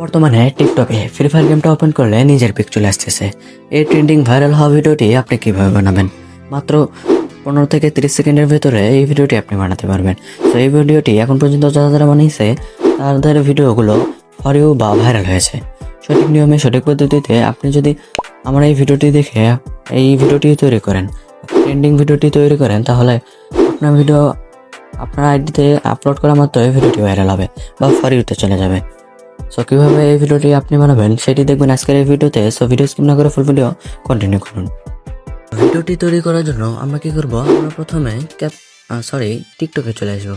বর্তমানে টিকটকে free fire গেমটা ওপেন করলে নিজের পিক চলে আসতেছে। এই ট্রেন্ডিং ভাইরাল হওয়া ভিডিওটি আপনি কীভাবে বানাবেন? মাত্র পনেরো থেকে তিরিশ সেকেন্ডের ভিতরে এই ভিডিওটি আপনি বানাতে পারবেন। তো এই ভিডিওটি এখন পর্যন্ত যারা যারা বানিয়েছে, তাদের ভিডিওগুলো ফরিও বা ভাইরাল হয়েছে। সঠিক নিয়মে, সঠিক পদ্ধতিতে আপনি যদি আমার এই ভিডিওটি দেখে এই ভিডিওটি তৈরি করেন ট্রেন্ডিং ভিডিওটি তৈরি করেন, তাহলে আপনার ভিডিও, আপনার আইডিতে আপলোড করা মাত্র এই ভিডিওটি ভাইরাল হবে বা ফরিউতে চলে যাবে। সো কীভাবে এই ভিডিওটি আপনি বানাবেন, সেটি দেখবেন আজকের এই ভিডিওতে। সো ভিডিও স্কিপ না করে ফুল ভিডিও কন্টিনিউ করুন। ভিডিওটি তৈরি করার জন্য আমরা কি করব, আমরা প্রথমে ক্যাপ সরি টিকটকে চলে আসব।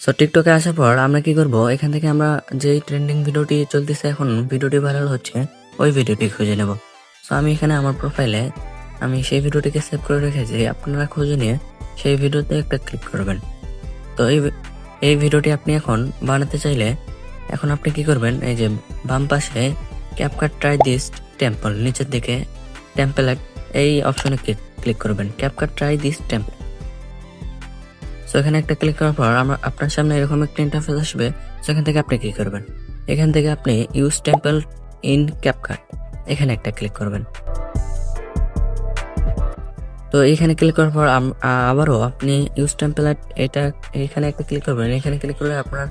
সো টিকটকে আসার পর আমরা কি করব, এখান থেকে আমরা যেই ট্রেন্ডিং ভিডিওটি চলতেছে এখন, ভিডিওটি ভাইরাল হচ্ছে, ওই ভিডিওটি খুঁজে নেব। সো আমি এখানে আমার প্রোফাইলে আমি সেই ভিডিওটিকে সেভ করে রেখেছি, আপনারা খুঁজে নিয়ে সেই ভিডিওতে একটা ক্লিক করবেন। তো এই এই ভিডিওটি আপনি এখন বানাতে চাইলে এখন আপনি কি করবেন? এই যে বাম পাশে ক্যাপকাট ট্রাই দিস টেম্পল নিচের দিকে টেম্পল এই অপশনে ক্লিক করবেন CapCut try this template so এখানে একটা ক্লিক করার পর আমরা, আপনার সামনে এরকম একটা ইন্টারফেস আসবে সেখান থেকে আপনি কি করবেন? এখান থেকে আপনি ইউজ টেম্পল ইন ক্যাপকাট এখানে একটা ক্লিক করবেন। তো এখানে ক্লিক করার পর আবারও আপনি ইউজ টেম্পলেট এটা এখানে একটা ক্লিক করবেন। এখানে ক্লিক করলে আপনার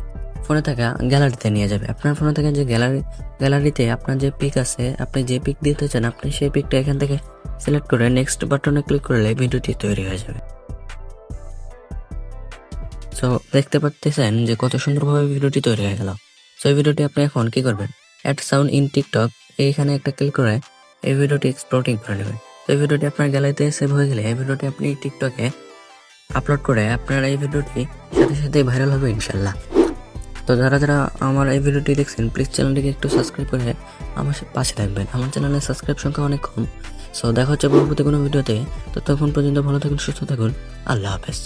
ফোনে থাকা গ্যালারিতে নিয়ে যাবে। আপনার ফোনে থাকা যে গ্যালারি গ্যালারিতে আপনার যে পিক আছে, আপনি যে পিক দিতে চান, আপনি সেই পিকটা এখান থেকে সিলেক্ট করে নেক্সট বাটনে ক্লিক করলে ভিডিওটি তৈরি হয়ে যাবে। সো দেখতে পাচ্ছেন যে কত সুন্দরভাবে ভিডিওটি তৈরি হয়ে গেল। সো এই ভিডিওটি আপনি এখন কি করবেন? অ্যাড সাউন্ড ইন টিকটক এইখানে একটা ক্লিক করে এই ভিডিওটি এক্সপ্লোর্টিং করে নেবেন। তো এই ভিডিওটি আপনার গ্যালারিতে সেভ হয়ে গেলে এই ভিডিওটি আপনি টিকটকে আপলোড করে আপনার এই ভিডিওটি সাথে সাথে ভাইরাল হবে ইনশাল্লাহ তো যারা যারা আমার এই ভিডিওটি দেখছেন প্লিজ চ্যানেলটিকে একটু সাবস্ক্রাইব করে আমার পাশে থাকবেন। আমার চ্যানেলের সাবস্ক্রাইব সংখ্যা অনেক কম। সো দেখা হচ্ছে পরবর্তী কোনো ভিডিওতে। ততক্ষণ পর্যন্ত ভালো থাকুন, সুস্থ থাকুন। আল্লাহ হাফেজ।